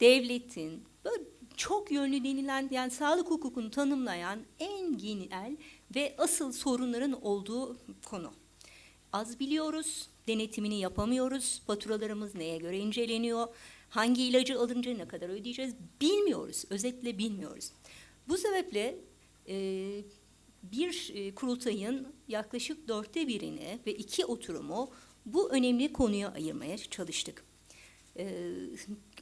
devletin çok yönlü denilen yani sağlık hukukunu tanımlayan en genel ve asıl sorunların olduğu konu. Az biliyoruz, denetimini yapamıyoruz, faturalarımız neye göre inceleniyor, hangi ilacı alınca ne kadar ödeyeceğiz bilmiyoruz, özetle bilmiyoruz. Bu sebeple e, bir e, kurultayın yaklaşık dörtte birini ve iki oturumu bu önemli konuya ayırmaya çalıştık. E,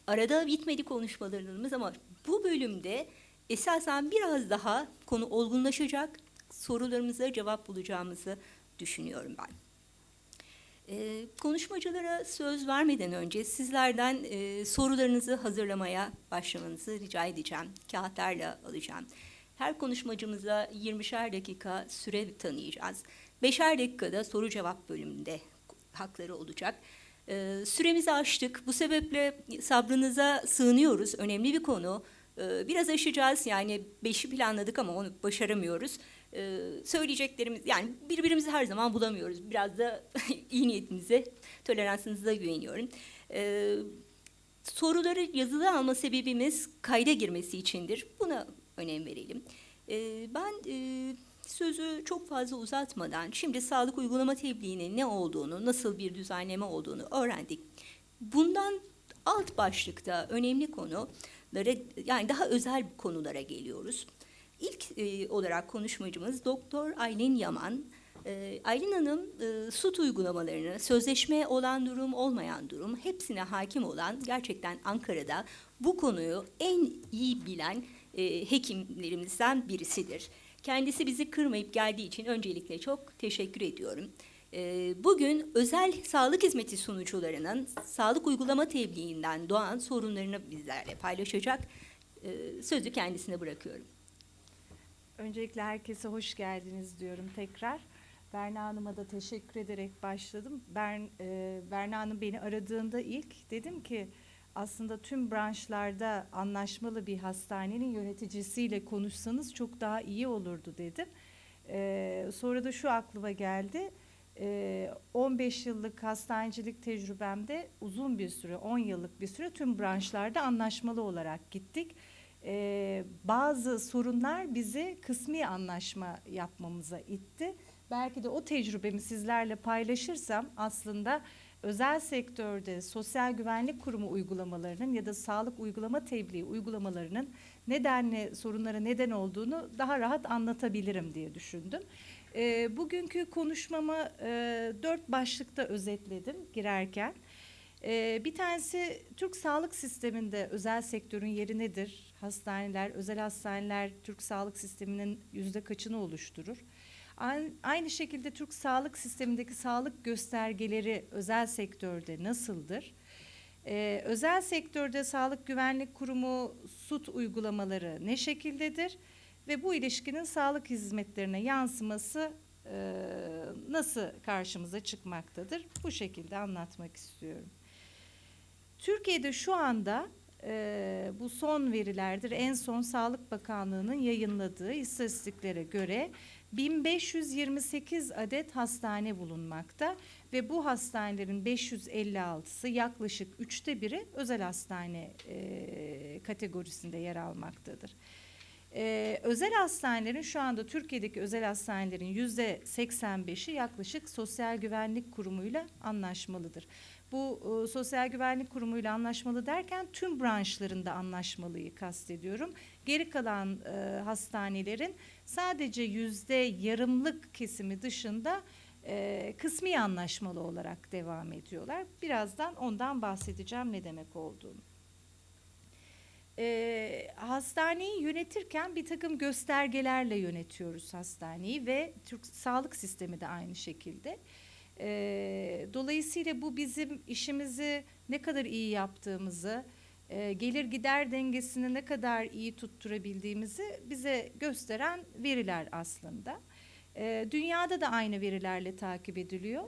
arada bitmedi konuşmalarımız ama bu bölümde esasen biraz daha konu olgunlaşacak, sorularımıza cevap bulacağımızı düşünüyorum ben. E, konuşmacılara söz vermeden önce sizlerden e, sorularınızı hazırlamaya başlamanızı rica edeceğim. Kağıtlarla alacağım. Her konuşmacımıza 20'şer dakika süre tanıyacağız. 5'er dakikada soru cevap bölümünde hakları olacak. Ee, süremizi aştık. Bu sebeple sabrınıza sığınıyoruz. Önemli bir konu. Ee, biraz aşacağız. Yani beşi planladık ama onu başaramıyoruz. Ee, söyleyeceklerimiz yani birbirimizi her zaman bulamıyoruz. Biraz da iyi niyetinize, toleransınıza güveniyorum. Soruları yazılı alma sebebimiz kayda girmesi içindir. Buna önem verelim. Ben e, sözü çok fazla uzatmadan şimdi sağlık uygulama tebliğinin ne olduğunu, nasıl bir düzenleme olduğunu öğrendik. Bundan alt başlıkta önemli konulara yani daha özel konulara geliyoruz. İlk e, olarak konuşmacımız Doktor Aylin Yaman. E, Aylin Hanım e, SUT uygulamalarını, sözleşme olan durum, olmayan durum hepsine hakim olan gerçekten Ankara'da bu konuyu en iyi bilen e, hekimlerimizden birisidir. Kendisi bizi kırmayıp geldiği için öncelikle çok teşekkür ediyorum. E, bugün özel sağlık hizmeti sunucularının sağlık uygulama tebliğinden doğan sorunlarını bizlerle paylaşacak. E, sözü kendisine bırakıyorum. Öncelikle herkese hoş geldiniz diyorum tekrar. Berna Hanım'a da teşekkür ederek başladım. Bern, e, Berna Hanım beni aradığında ilk dedim ki aslında tüm branşlarda anlaşmalı bir hastanenin yöneticisiyle konuşsanız çok daha iyi olurdu dedim. E, sonra da şu aklıma geldi. E, 15 yıllık hastanecilik tecrübemde uzun bir süre, 10 yıllık bir süre tüm branşlarda anlaşmalı olarak gittik. E, bazı sorunlar bizi kısmi anlaşma yapmamıza itti. Belki de o tecrübemi sizlerle paylaşırsam aslında özel sektörde sosyal güvenlik kurumu uygulamalarının ya da sağlık uygulama tebliği uygulamalarının nedenle sorunlara neden olduğunu daha rahat anlatabilirim diye düşündüm. E, bugünkü konuşmamı e, dört başlıkta özetledim girerken. E, bir tanesi Türk sağlık sisteminde özel sektörün yeri nedir? Hastaneler, özel hastaneler Türk sağlık sisteminin yüzde kaçını oluşturur? Aynı şekilde Türk sağlık sistemindeki sağlık göstergeleri özel sektörde nasıldır? Ee, özel sektörde Sağlık Güvenlik Kurumu SUT uygulamaları ne şekildedir? Ve bu ilişkinin sağlık hizmetlerine yansıması e, nasıl karşımıza çıkmaktadır? Bu şekilde anlatmak istiyorum. Türkiye'de şu anda e, bu son verilerdir. En son Sağlık Bakanlığı'nın yayınladığı istatistiklere göre 1528 adet hastane bulunmakta ve bu hastanelerin 556'sı yaklaşık üçte biri özel hastane e, kategorisinde yer almaktadır. Ee, özel hastanelerin şu anda Türkiye'deki özel hastanelerin yüzde 85'i yaklaşık Sosyal Güvenlik Kurumu'yla anlaşmalıdır. Bu e, Sosyal Güvenlik Kurumu'yla anlaşmalı derken tüm branşlarında anlaşmalıyı kastediyorum. Geri kalan e, hastanelerin sadece yüzde yarımlık kesimi dışında e, kısmi anlaşmalı olarak devam ediyorlar. Birazdan ondan bahsedeceğim ne demek olduğunu. E, hastaneyi yönetirken bir takım göstergelerle yönetiyoruz hastaneyi ve Türk sağlık sistemi de aynı şekilde. E, dolayısıyla bu bizim işimizi ne kadar iyi yaptığımızı, e, gelir gider dengesini ne kadar iyi tutturabildiğimizi bize gösteren veriler aslında. E, dünyada da aynı verilerle takip ediliyor.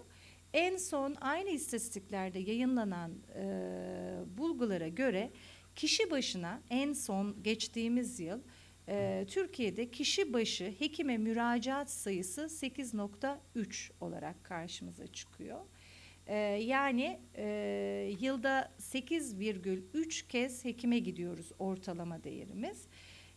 En son aynı istatistiklerde yayınlanan e, bulgulara göre kişi başına en son geçtiğimiz yıl e, Türkiye'de kişi başı hekime müracaat sayısı 8.3 olarak karşımıza çıkıyor. E, yani e, yılda 8,3 kez hekime gidiyoruz ortalama değerimiz.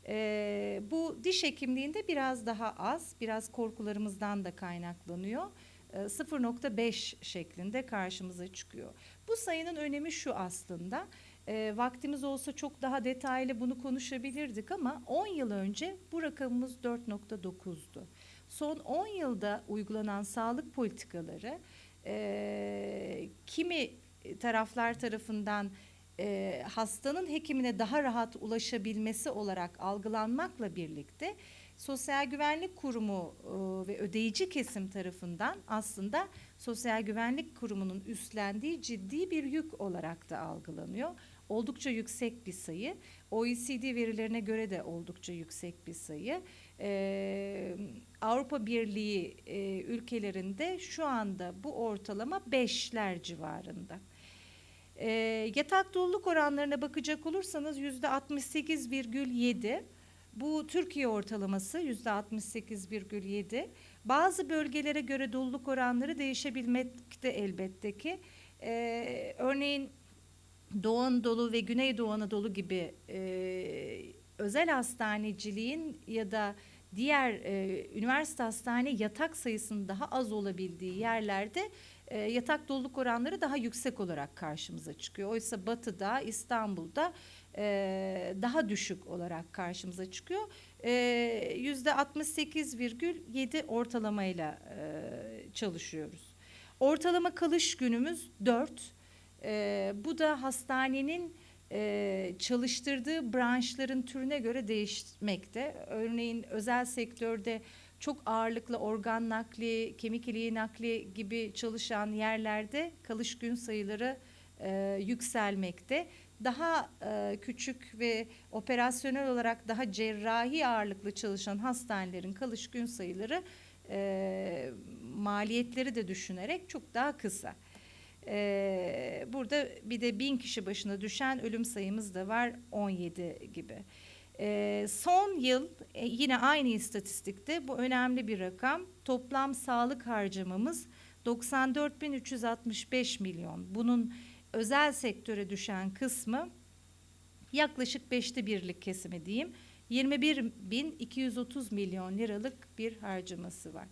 E, bu diş hekimliğinde biraz daha az, biraz korkularımızdan da kaynaklanıyor. E, 0.5 şeklinde karşımıza çıkıyor. Bu sayının önemi şu aslında. E, vaktimiz olsa çok daha detaylı bunu konuşabilirdik ama 10 yıl önce bu rakamımız 4.9'du. Son 10 yılda uygulanan sağlık politikaları e, kimi taraflar tarafından e, hastanın hekimine daha rahat ulaşabilmesi olarak algılanmakla birlikte Sosyal Güvenlik Kurumu e, ve ödeyici kesim tarafından aslında Sosyal Güvenlik Kurumu'nun üstlendiği ciddi bir yük olarak da algılanıyor. Oldukça yüksek bir sayı. OECD verilerine göre de oldukça yüksek bir sayı. Ee, Avrupa Birliği e, ülkelerinde şu anda bu ortalama 5'ler civarında. Ee, yatak doluluk oranlarına bakacak olursanız yüzde 68,7. Bu Türkiye ortalaması yüzde 68,7. Bazı bölgelere göre doluluk oranları değişebilmekte elbette ki. Ee, örneğin Doğu Anadolu ve Güneydoğu Anadolu gibi e, özel hastaneciliğin ya da diğer e, üniversite hastane yatak sayısının daha az olabildiği yerlerde e, yatak doluluk oranları daha yüksek olarak karşımıza çıkıyor. Oysa Batı'da, İstanbul'da e, daha düşük olarak karşımıza çıkıyor. E, Yüzde 68,7 ortalamayla e, çalışıyoruz. Ortalama kalış günümüz 4. E, bu da hastanenin e, çalıştırdığı branşların türüne göre değişmekte. Örneğin özel sektörde çok ağırlıklı organ nakli, kemik iliği nakli gibi çalışan yerlerde kalış gün sayıları e, yükselmekte. Daha e, küçük ve operasyonel olarak daha cerrahi ağırlıklı çalışan hastanelerin kalış gün sayıları e, maliyetleri de düşünerek çok daha kısa. Ee, burada bir de bin kişi başına düşen ölüm sayımız da var 17 gibi. Ee, son yıl e, yine aynı istatistikte bu önemli bir rakam. Toplam sağlık harcamamız 94.365 milyon. Bunun özel sektöre düşen kısmı yaklaşık beşte birlik kesimi diyeyim. 21.230 milyon liralık bir harcaması var.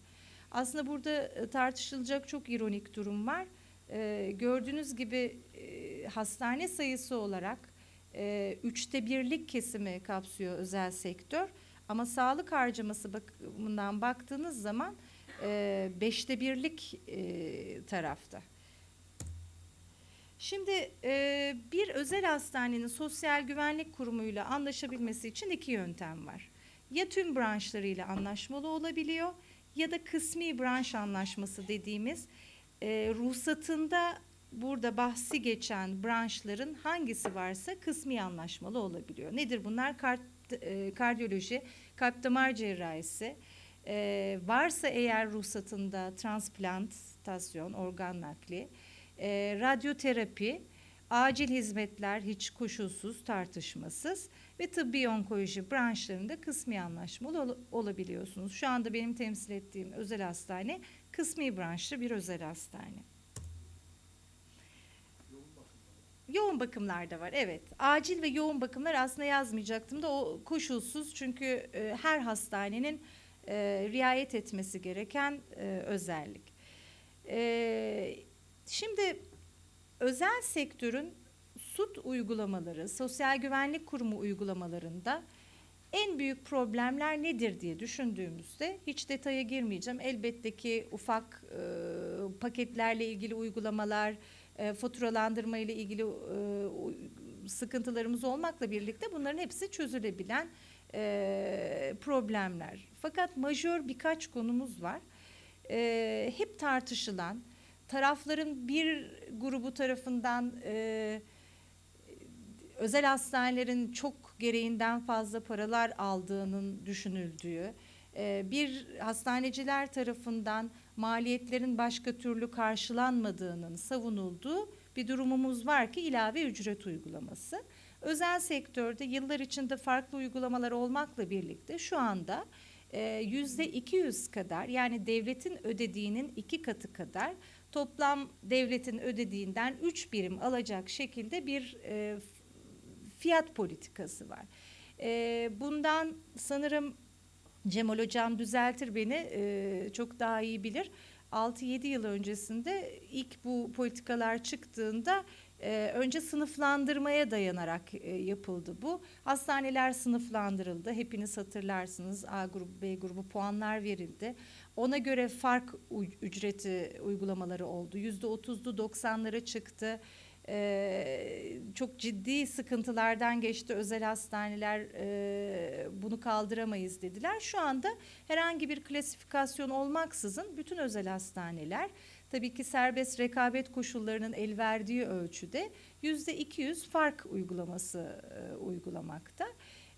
Aslında burada e, tartışılacak çok ironik durum var. Ee, gördüğünüz gibi e, hastane sayısı olarak e, üçte birlik kesimi kapsıyor özel sektör. Ama sağlık harcaması bakımından baktığınız zaman e, beşte birlik e, tarafta. Şimdi e, bir özel hastanenin sosyal güvenlik kurumuyla anlaşabilmesi için iki yöntem var. Ya tüm branşlarıyla anlaşmalı olabiliyor ya da kısmi branş anlaşması dediğimiz e, ruhsatında burada bahsi geçen branşların hangisi varsa kısmi anlaşmalı olabiliyor. Nedir bunlar? Kart, e, kardiyoloji, kalp damar cerrahisi, e, varsa eğer ruhsatında transplantasyon, organ nakli, e, radyoterapi, acil hizmetler hiç koşulsuz, tartışmasız ve tıbbi onkoloji branşlarında kısmi anlaşmalı ol, olabiliyorsunuz. Şu anda benim temsil ettiğim özel hastane kısmi branşlı bir özel hastane. Yoğun bakımlar da var evet. Acil ve yoğun bakımlar aslında yazmayacaktım da o koşulsuz çünkü e, her hastanenin e, riayet etmesi gereken e, özellik. E, şimdi özel sektörün SUT uygulamaları, Sosyal Güvenlik Kurumu uygulamalarında en büyük problemler nedir diye düşündüğümüzde hiç detaya girmeyeceğim. Elbette ki ufak e, paketlerle ilgili uygulamalar, e, faturalandırma ile ilgili e, sıkıntılarımız olmakla birlikte bunların hepsi çözülebilen e, problemler. Fakat majör birkaç konumuz var. E, hep tartışılan, tarafların bir grubu tarafından e, özel hastanelerin çok gereğinden fazla paralar aldığının düşünüldüğü, e, bir hastaneciler tarafından maliyetlerin başka türlü karşılanmadığının savunulduğu bir durumumuz var ki ilave ücret uygulaması. Özel sektörde yıllar içinde farklı uygulamalar olmakla birlikte şu anda e, yüzde 200 kadar yani devletin ödediğinin iki katı kadar toplam devletin ödediğinden 3 birim alacak şekilde bir e, fiyat politikası var. E, bundan sanırım Cemal Hocam düzeltir beni e, çok daha iyi bilir. 6-7 yıl öncesinde ilk bu politikalar çıktığında e, önce sınıflandırmaya dayanarak e, yapıldı bu. Hastaneler sınıflandırıldı. Hepiniz hatırlarsınız. A grubu, B grubu puanlar verildi. Ona göre fark ücreti uygulamaları oldu. %30'lu 90'lara çıktı. Ee, çok ciddi sıkıntılardan geçti özel hastaneler e, bunu kaldıramayız dediler. Şu anda herhangi bir klasifikasyon olmaksızın bütün özel hastaneler tabii ki serbest rekabet koşullarının el verdiği ölçüde yüzde 200 fark uygulaması e, uygulamakta.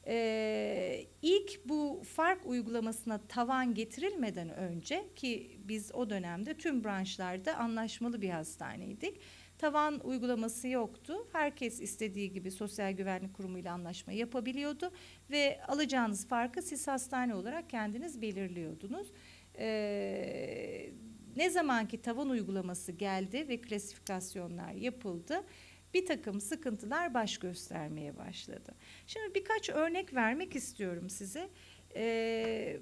Ee, ilk bu fark uygulamasına tavan getirilmeden önce ki biz o dönemde tüm branşlarda anlaşmalı bir hastaneydik. Tavan uygulaması yoktu. Herkes istediği gibi Sosyal Güvenlik Kurumu ile anlaşma yapabiliyordu ve alacağınız farkı siz hastane olarak kendiniz belirliyordunuz. Ee, ne zamanki tavan uygulaması geldi ve klasifikasyonlar yapıldı, bir takım sıkıntılar baş göstermeye başladı. Şimdi birkaç örnek vermek istiyorum size. Ee,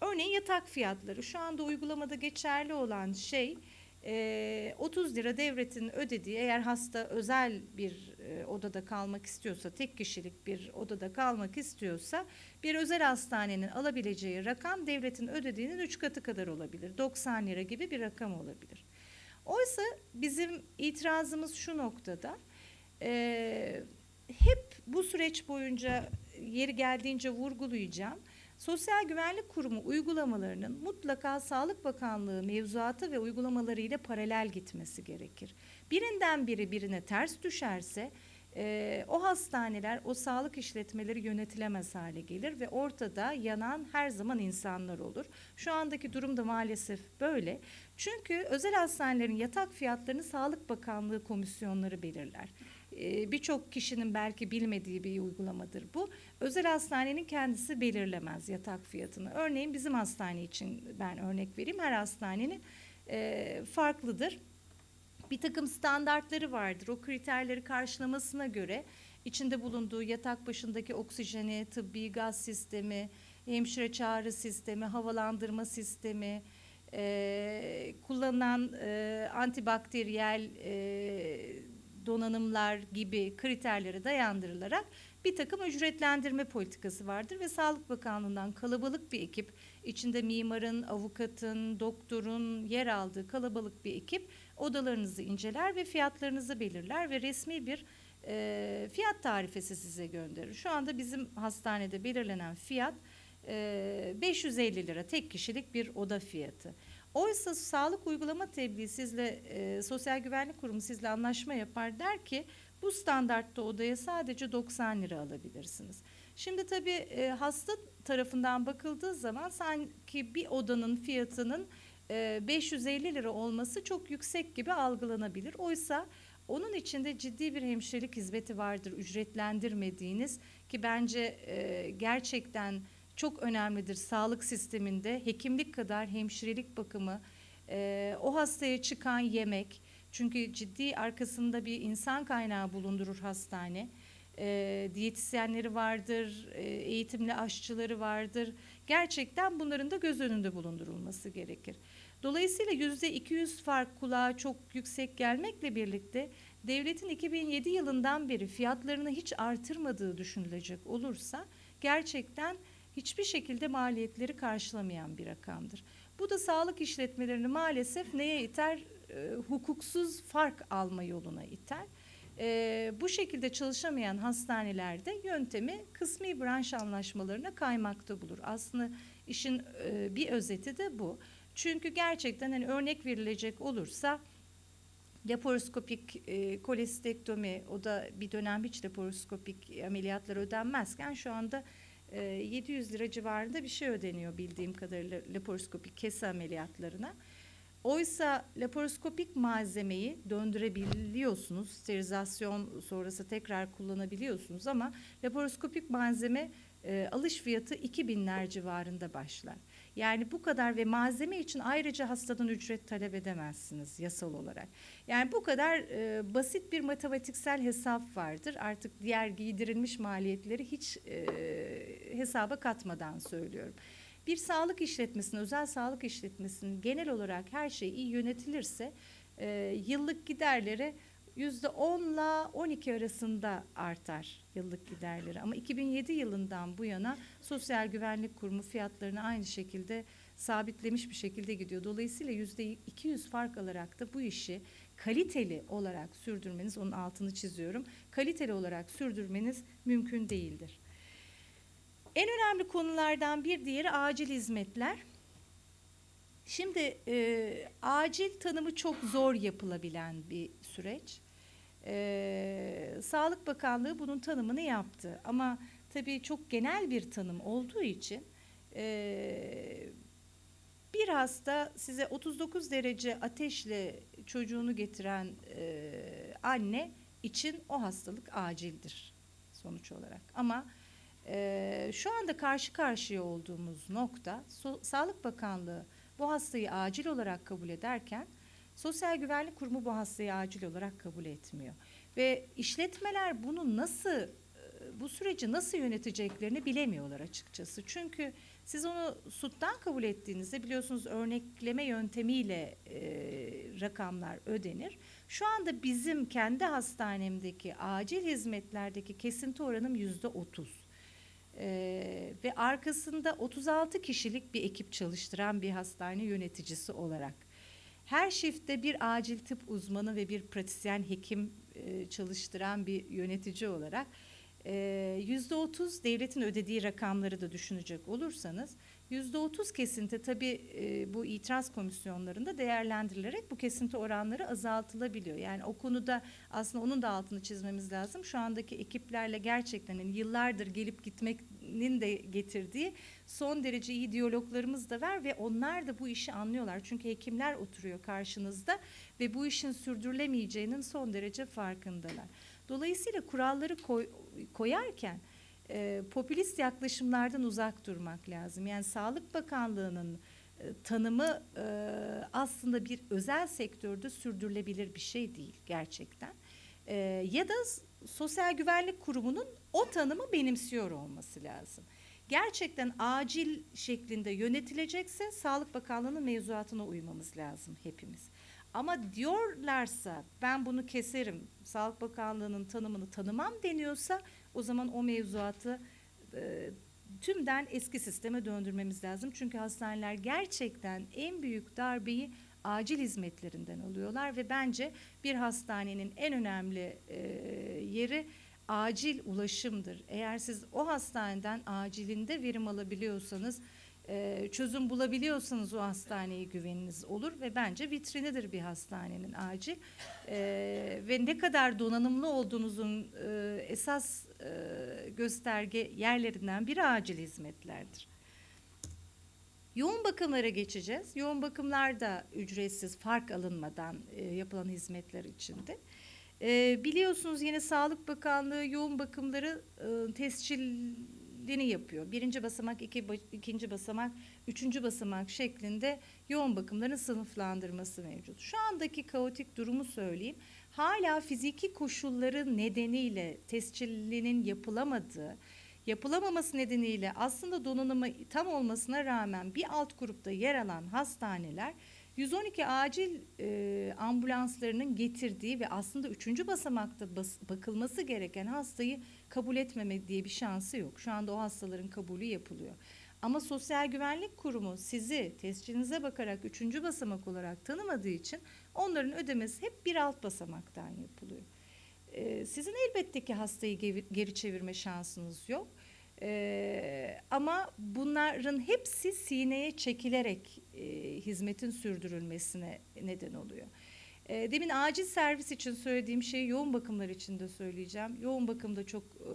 örneğin yatak fiyatları. Şu anda uygulamada geçerli olan şey e, 30 lira devletin ödediği eğer hasta özel bir e, odada kalmak istiyorsa, tek kişilik bir odada kalmak istiyorsa bir özel hastanenin alabileceği rakam devletin ödediğinin 3 katı kadar olabilir. 90 lira gibi bir rakam olabilir. Oysa bizim itirazımız şu noktada. e, hep bu süreç boyunca yeri geldiğince vurgulayacağım. Sosyal Güvenlik Kurumu uygulamalarının mutlaka Sağlık Bakanlığı mevzuatı ve uygulamaları ile paralel gitmesi gerekir. Birinden biri birine ters düşerse e, o hastaneler, o sağlık işletmeleri yönetilemez hale gelir ve ortada yanan her zaman insanlar olur. Şu andaki durum da maalesef böyle. Çünkü özel hastanelerin yatak fiyatlarını Sağlık Bakanlığı komisyonları belirler. E, Birçok kişinin belki bilmediği bir uygulamadır bu. Özel hastanenin kendisi belirlemez yatak fiyatını. Örneğin bizim hastane için ben örnek vereyim. Her hastanenin e, farklıdır. Bir takım standartları vardır. O kriterleri karşılamasına göre içinde bulunduğu yatak başındaki oksijeni, tıbbi gaz sistemi, hemşire çağrı sistemi, havalandırma sistemi, e, kullanılan e, antibakteriyel e, donanımlar gibi kriterlere dayandırılarak bir takım ücretlendirme politikası vardır ve Sağlık Bakanlığı'ndan kalabalık bir ekip, içinde mimarın, avukatın, doktorun yer aldığı kalabalık bir ekip odalarınızı inceler ve fiyatlarınızı belirler ve resmi bir e, fiyat tarifesi size gönderir. Şu anda bizim hastanede belirlenen fiyat e, 550 lira tek kişilik bir oda fiyatı. Oysa sağlık uygulama tebliği sizle e, Sosyal Güvenlik Kurumu sizle anlaşma yapar der ki bu standartta odaya sadece 90 lira alabilirsiniz. Şimdi tabii e, hasta tarafından bakıldığı zaman sanki bir odanın fiyatının e, 550 lira olması çok yüksek gibi algılanabilir. Oysa onun içinde ciddi bir hemşirelik hizmeti vardır ücretlendirmediğiniz ki bence e, gerçekten çok önemlidir sağlık sisteminde hekimlik kadar hemşirelik bakımı, e, o hastaya çıkan yemek çünkü ciddi arkasında bir insan kaynağı bulundurur hastane. E, diyetisyenleri vardır, e, eğitimli aşçıları vardır. Gerçekten bunların da göz önünde bulundurulması gerekir. Dolayısıyla yüzde 200 fark kulağa çok yüksek gelmekle birlikte devletin 2007 yılından beri fiyatlarını hiç artırmadığı düşünülecek olursa gerçekten hiçbir şekilde maliyetleri karşılamayan bir rakamdır. Bu da sağlık işletmelerini maalesef neye iter? E, hukuksuz fark alma yoluna iter. E, bu şekilde çalışamayan hastanelerde yöntemi kısmi branş anlaşmalarına kaymakta bulur. Aslında işin e, bir özeti de bu. Çünkü gerçekten hani örnek verilecek olursa laparoskopik e, kolestektomi o da bir dönem hiç laparoskopik ameliyatlar ödenmezken şu anda e, 700 lira civarında bir şey ödeniyor bildiğim kadarıyla laparoskopik kese ameliyatlarına. Oysa laparoskopik malzemeyi döndürebiliyorsunuz. Sterilizasyon sonrası tekrar kullanabiliyorsunuz ama laparoskopik malzeme e, alış fiyatı 2000'ler civarında başlar. Yani bu kadar ve malzeme için ayrıca hastadan ücret talep edemezsiniz yasal olarak. Yani bu kadar e, basit bir matematiksel hesap vardır. Artık diğer giydirilmiş maliyetleri hiç e, hesaba katmadan söylüyorum. Bir sağlık işletmesinin, özel sağlık işletmesinin genel olarak her şey iyi yönetilirse e, yıllık giderleri yüzde 10 ile 12 arasında artar yıllık giderleri. Ama 2007 yılından bu yana Sosyal Güvenlik Kurumu fiyatlarını aynı şekilde sabitlemiş bir şekilde gidiyor. Dolayısıyla yüzde 200 fark alarak da bu işi kaliteli olarak sürdürmeniz, onun altını çiziyorum, kaliteli olarak sürdürmeniz mümkün değildir. En önemli konulardan bir diğeri acil hizmetler. Şimdi e, acil tanımı çok zor yapılabilen bir süreç. E, Sağlık Bakanlığı bunun tanımını yaptı ama tabii çok genel bir tanım olduğu için e, bir hasta size 39 derece ateşle çocuğunu getiren e, anne için o hastalık acildir sonuç olarak. Ama e, şu anda karşı karşıya olduğumuz nokta So- Sağlık Bakanlığı bu hastayı acil olarak kabul ederken Sosyal Güvenlik Kurumu bu hastayı acil olarak kabul etmiyor. Ve işletmeler bunu nasıl e, bu süreci nasıl yöneteceklerini bilemiyorlar açıkçası. Çünkü siz onu SUT'tan kabul ettiğinizde biliyorsunuz örnekleme yöntemiyle e, rakamlar ödenir. Şu anda bizim kendi hastanemdeki acil hizmetlerdeki kesinti oranım yüzde otuz. Ee, ve arkasında 36 kişilik bir ekip çalıştıran bir hastane yöneticisi olarak. Her şiftte bir acil tıp uzmanı ve bir pratisyen hekim e, çalıştıran bir yönetici olarak e, yüzde otuz devletin ödediği rakamları da düşünecek olursanız yüzde otuz kesinti tabii e, bu itiraz komisyonlarında değerlendirilerek bu kesinti oranları azaltılabiliyor. Yani o konuda aslında onun da altını çizmemiz lazım. Şu andaki ekiplerle gerçekten hani yıllardır gelip gitmenin de getirdiği son derece iyi diyaloglarımız da var ve onlar da bu işi anlıyorlar. Çünkü hekimler oturuyor karşınızda ve bu işin sürdürülemeyeceğinin son derece farkındalar. Dolayısıyla kuralları koy- koyarken e, popülist yaklaşımlardan uzak durmak lazım. Yani Sağlık Bakanlığı'nın e, tanımı e, aslında bir özel sektörde sürdürülebilir bir şey değil gerçekten. E, ya da Sosyal Güvenlik Kurumu'nun o tanımı benimsiyor olması lazım. Gerçekten acil şeklinde yönetilecekse Sağlık Bakanlığı'nın mevzuatına uymamız lazım hepimiz. Ama diyorlarsa ben bunu keserim, Sağlık Bakanlığı'nın tanımını tanımam deniyorsa o zaman o mevzuatı e, tümden eski sisteme döndürmemiz lazım. Çünkü hastaneler gerçekten en büyük darbeyi acil hizmetlerinden alıyorlar ve bence bir hastanenin en önemli e, yeri acil ulaşımdır. Eğer siz o hastaneden acilinde verim alabiliyorsanız e, çözüm bulabiliyorsanız o hastaneye güveniniz olur ve bence vitrinidir bir hastanenin acil E, ve ne kadar donanımlı olduğunuzun e, esas e, gösterge yerlerinden biri acil hizmetlerdir. Yoğun bakımlara geçeceğiz. Yoğun bakımlar da ücretsiz, fark alınmadan e, yapılan hizmetler içinde. E, biliyorsunuz yine Sağlık Bakanlığı yoğun bakımları e, tescilini yapıyor. Birinci basamak, iki, ikinci basamak, üçüncü basamak şeklinde yoğun bakımların sınıflandırması mevcut. Şu andaki kaotik durumu söyleyeyim. Hala fiziki koşulları nedeniyle tescilinin yapılamadığı, yapılamaması nedeniyle aslında donanımı tam olmasına rağmen bir alt grupta yer alan hastaneler 112 acil e, ambulanslarının getirdiği ve aslında üçüncü basamakta bas- bakılması gereken hastayı kabul etmeme diye bir şansı yok. Şu anda o hastaların kabulü yapılıyor. Ama Sosyal Güvenlik Kurumu sizi tescilinize bakarak üçüncü basamak olarak tanımadığı için onların ödemesi hep bir alt basamaktan yapılıyor. Ee, sizin elbette ki hastayı gevi- geri çevirme şansınız yok. Ee, ama bunların hepsi sineye çekilerek e, hizmetin sürdürülmesine neden oluyor. Ee, demin acil servis için söylediğim şeyi yoğun bakımlar için de söyleyeceğim. Yoğun bakımda çok e,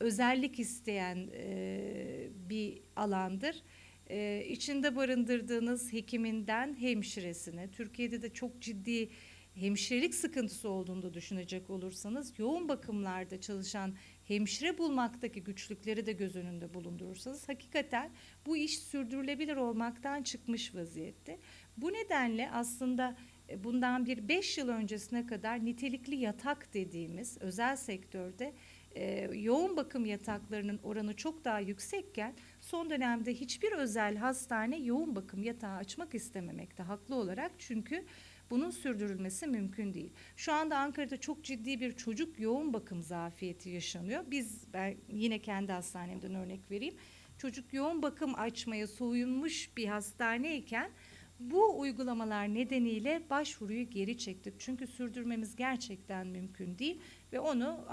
özellik isteyen e, bir alandır. E, içinde barındırdığınız hekiminden hemşiresine, Türkiye'de de çok ciddi hemşirelik sıkıntısı olduğunu düşünecek olursanız yoğun bakımlarda çalışan hemşire bulmaktaki güçlükleri de göz önünde bulundurursanız hakikaten bu iş sürdürülebilir olmaktan çıkmış vaziyette. Bu nedenle aslında e, bundan bir 5 yıl öncesine kadar nitelikli yatak dediğimiz özel sektörde e, yoğun bakım yataklarının oranı çok daha yüksekken son dönemde hiçbir özel hastane yoğun bakım yatağı açmak istememekte haklı olarak çünkü bunun sürdürülmesi mümkün değil. Şu anda Ankara'da çok ciddi bir çocuk yoğun bakım zafiyeti yaşanıyor. Biz ben yine kendi hastanemden örnek vereyim. Çocuk yoğun bakım açmaya soyunmuş bir hastaneyken bu uygulamalar nedeniyle başvuruyu geri çektik. Çünkü sürdürmemiz gerçekten mümkün değil ve onu